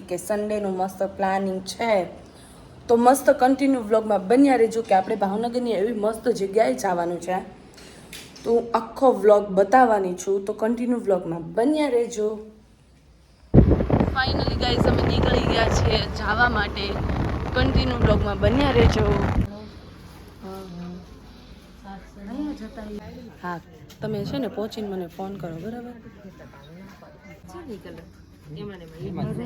કે સન્ડેનું મસ્ત પ્લાનિંગ છે. તો મસ્ત કન્ટિન્યુ વ્લોગમાં બન્યા રહેજો કે આપણે ભાવનગરની એવી મસ્ત જગ્યાએ જવાનું છે. તો હું આખો વ્લોગ બતાવવાની છું. તો કન્ટિન્યુ વ્લોગમાં બન્યા રહેજો. ફાઇનલી ગાઈઝ અમે નીકળી ગયા છીએ જવા માટે. કન્ટિન્યુ વ્લોગમાં બન્યા રહેજો. હા, તમે છે ને પહોંચીને મને ફોન કરો, બરાબર?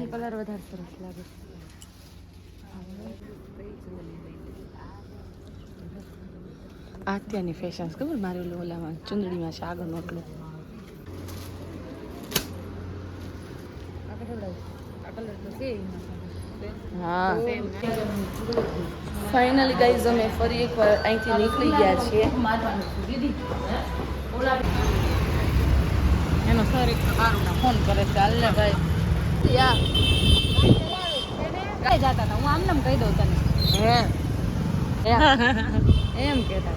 કલર વધારે સરસ લાગે આત્યાની ફેશન ખબર મારે ઓલું ઓલામાં ચુંદડીમાં છે આગળ નોટલું આ કલર તો છે હા. ફાઇનલી ગાઈઝ અમે ફરી એકવાર અહીંથી નીકળી ગયા છીએ. સર ફોન કરે છે. હાલ ને ભાઈ. યા. કઈ જતા હતા. હું આમને કહી દઉં તને. હે? એમ કહેતા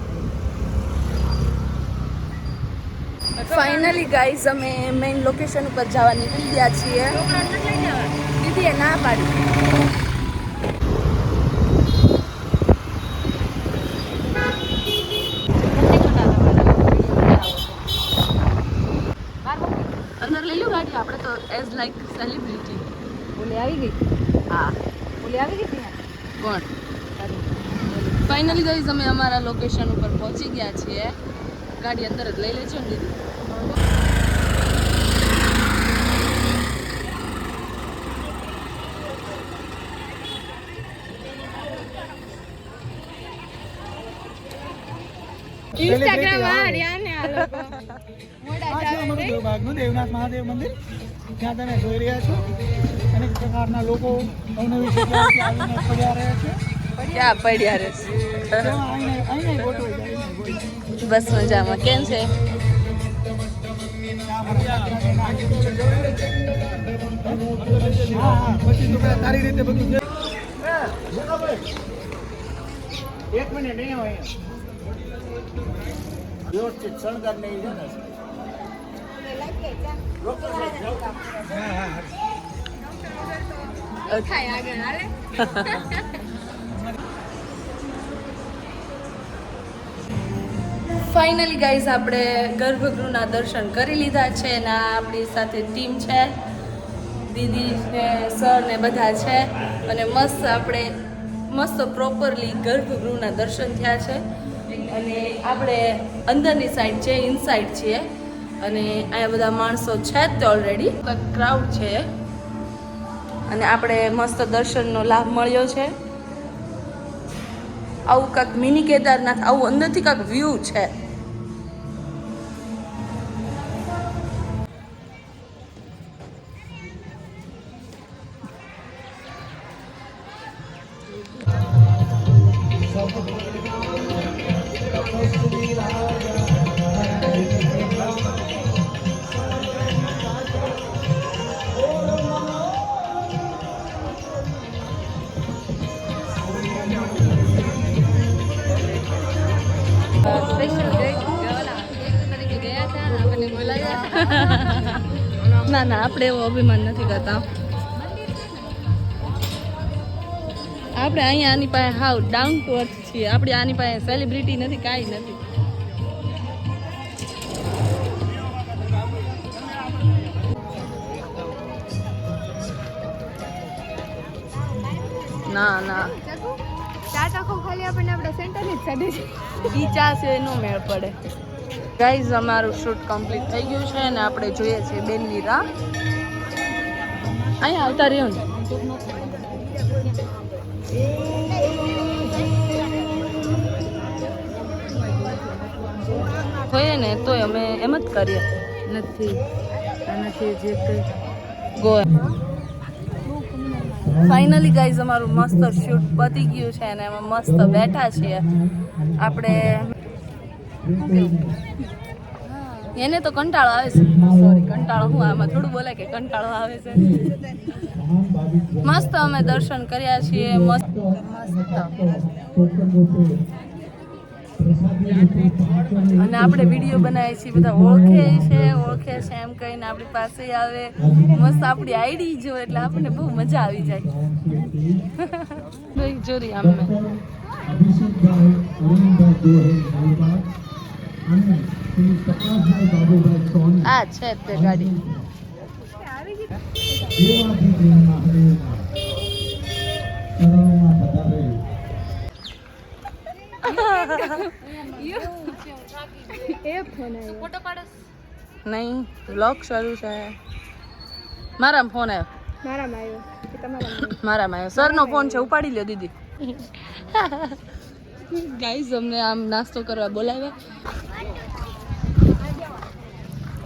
ફાઇનલી ગાઈઝ અમે મેઇન લોકેશન ઉપર જવા નીકળી ગયા છીએ. દીદીએ ના પાડી અંદર લઈ લો ગાડી આપણે તો એઝ લાઈક સેલિબ્રિટી ઓલી આવી ગઈ? હા. ઓલી આવી ગઈ ત્યાં? કોણ? ફાઇનલી ગઈ અમે અમારા લોકેશન ઉપર પહોંચી ગયા છીએ. ગાડી અંદર જ લઈ લેજો ને દીદી. ઇન્સ્ટાગ્રામ આ ને આ લોકો. મોડા આ દેવબાગનું દેવનાથ મહાદેવ મંદિર. જ્યાં તમે જોઈ રહ્યા છો અનેક પ્રકારના લોકો અવનવી આવીને પડ્યા રહે છે. ક્યાં પડ્યા. બસ મજામાં. કેમ છે? તારી રીતે બધું એક મિનિટ નહીં હોય. વ્યવસ્થિત શણગાર નહીં છે ને. ફાઇનલી ગાઈઝ આપણે ગર્ભગૃહના દર્શન કરી લીધા છે અને આપણી સાથે ટીમ છે. દીદી ને સર ને બધા છે. અને મસ્ત આપણે મસ્ત પ્રોપરલી ગર્ભગૃહના દર્શન થયા છે. અને આપણે અંદરની સાઈડ છે ઇનસાઇડ છીએ. અને અહીંયા બધા માણસો છે જ તે ઓલરેડી ક્રાઉડ છે. અને આપણે મસ્ત દર્શનનો લાભ મળ્યો છે. આવું કાંક મિની કેદારનાથ, આવું અંદરથી કાંક વ્યૂ છે. ના ના આપણે એવો અભિમાન નથી કરતા. આપણે અહીંયા આની પાસે હાવ ડાઉન ટુ અર્થ છીએ. આપણે આની પાસે સેલિબ્રિટી નથી કાંઈ નથી. ના ના. ચા ટાકો ખાલી આપણને આપણે સેન્ટરની જ સાડે છે. ઈ ચા છે નો મેળ પડે. ગાઈઝ અમારું શૂટ કમ્પ્લીટ થઈ ગયું છે અને આપણે જોઈએ છીએ બેનની રાહ. અહીંયા આવતા રહ્યો ને. જોઈએ ને તોય અમે એમ જ કરીએ. નથી નથી જે ગોવા ફાઇનલી ગાઈઝ અમારું મસ્ત શૂટ પતી ગયું છે અને એમાં મસ્ત બેઠા છીએ. આપણે? એને તો કંટાળો આવે છે. સોરી કંટાળો હું આમાં થોડું બોલે કે કંટાળો આવે છે. મસ્ત અમે દર્શન કર્યા છીએ મસ્ત. અને આપણે વીડિયો બનાવીએ છીએ બધા ઓળખે છે ઓળખે છે એમ કહીને આપણી પાસે આવે. મસ્ત આપણી આઈડી જો એટલે આપણને બહુ મજા આવી જાય. જોરી આમ અને શ્રી પ્રકાશભાઈ બાબુભાઈ સોની. આ છે જ તે ગાડી. મહાદેવના ચરણોમાં નહીં શરૂ છે. મારા ફોન આવ્યો. મારામાં આવ્યો. સરનો ફોન છે ઉપાડી લ્યો દીદી. ગાઈઝ અમને આમ નાસ્તો કરવા બોલાવ્યા.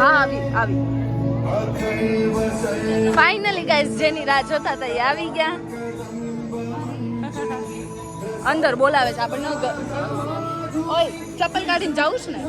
હા ફાઇનલી ગાઈઝ જેની રાહ જોતા હતા એ આવી ગયા. અંદર બોલાવે છે, આપણે ન ચપ્પલ કાઢીને જાવું છે ને?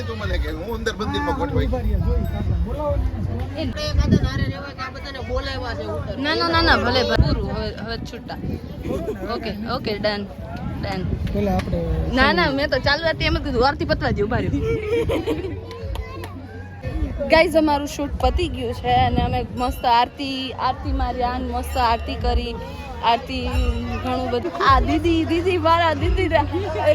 નથી તું મને કે હું અંદર મંદિરમાં ગોઠવાઈ ને. ના ના ના ના ભલે. પૂરું હવે હવે છૂટા. Okay okay done done. પેલા આપણે ના ના મેં તો ચાલુ હતી એમ કીધું આરતી પતવા જેવું ઊભા રહ્યું. ગાઈઝ અમારું શૂટ પતી ગયું છે અને અમે મસ્ત આરતી આરતી માર્યા આન મસ્ત આરતી કરી. આરતી ઘણું બધું. આ દીદી દીદી મારા દીદી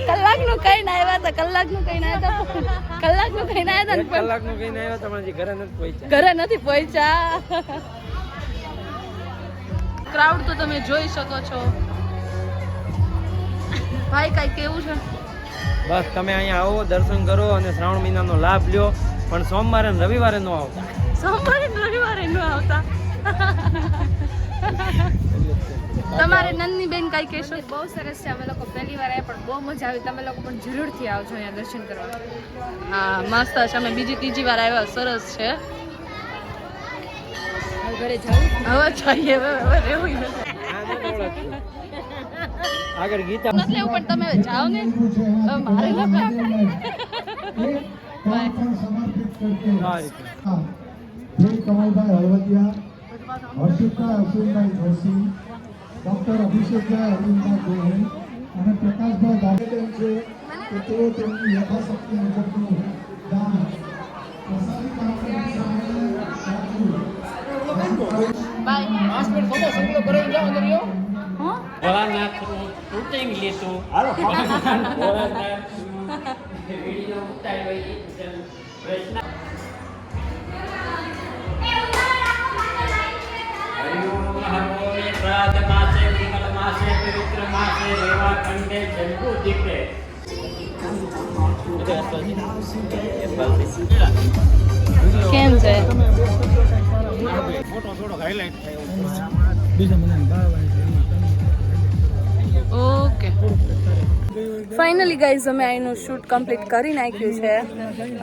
કલાકનું કહીને આવ્યા હતા કલાકનું કહીને આવ્યા હતા. કલાકનું કહીને આવ્યા હતા ને પણ કલાકનું કહીને આવ્યો તમારે ઘરે નથી પહોંચ્યા. ઘરે નથી પહોંચ્યા. ક્રાઉડ તો તમે જોઈ શકો છો. ભાઈ કઈ કેવું છે? બસ તમે અહીંયા આવો દર્શન કરો અને શ્રાવણ મહિનાનો લાભ લ્યો. પણ સોમવારે ને રવિવારે ન આવતા. સોમવારે રવિવારે ન આવતા. તમારે નંદની બેન કઈ કહેશો? બહુ સરસ છે. અમે લોકો પહેલી વાર આવ્યા પણ બહુ મજા આવી. તમે લોકો પણ જરૂરથી આવજો અહીંયા દર્શન કરવા. હા મસ્ત છે. અમે બીજી ત્રીજી વાર આવ્યા. સરસ છે. ઘરે જવું હવે જઈએ. હવે હવે રહેવું. આગળ ગીતા. નથી લેવું પણ તમે જાઓ ને. મારે કમલભાઈ હળવદિયા હર્ષિતભાઈ અશ્વિનભાઈ જોશી ડૉક્ટર અભિષેકભાઈ અરવિંદભાઈ ગોહિલ અને પ્રકાશભાઈ ગાંધીબેન છે કે તેઓ તેમની યથાશક્તિ મુજબનું દાન પ્રશ્ન માસે પવિત્ર માસે પવિત્ર કંઠે જંતુ દીપે. કેમ છે? ઓકે. ફાઇનલી ગાઈઝ અમે અહીંનું શૂટ કમ્પ્લીટ કરી નાખ્યું છે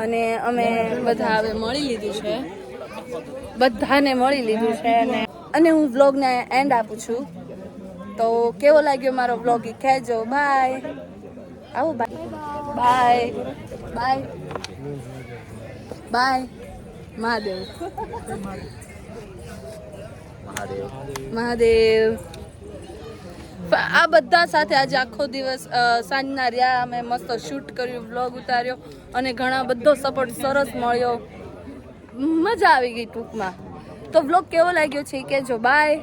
અને અમે બધા હવે મળી લીધું છે. બધાને મળી લીધું છે અને અને હું વ્લોગને એન્ડ આપું છું. તો કેવો લાગ્યો મારો વ્લોગ એ કહેજો. બાય આવો bye bye bye bye Mahadev. Mahadev. આ બધા સાથે આજે આખો દિવસ સાંજના રહ્યા. અમે મસ્ત શૂટ કર્યું વ્લોગ ઉતાર્યો અને ઘણા બધો સપોર્ટ સરસ મળ્યો. મજા આવી ગઈ ટૂંકમાં. તો વ્લોગ કેવો લાગ્યો છે કે જો બાય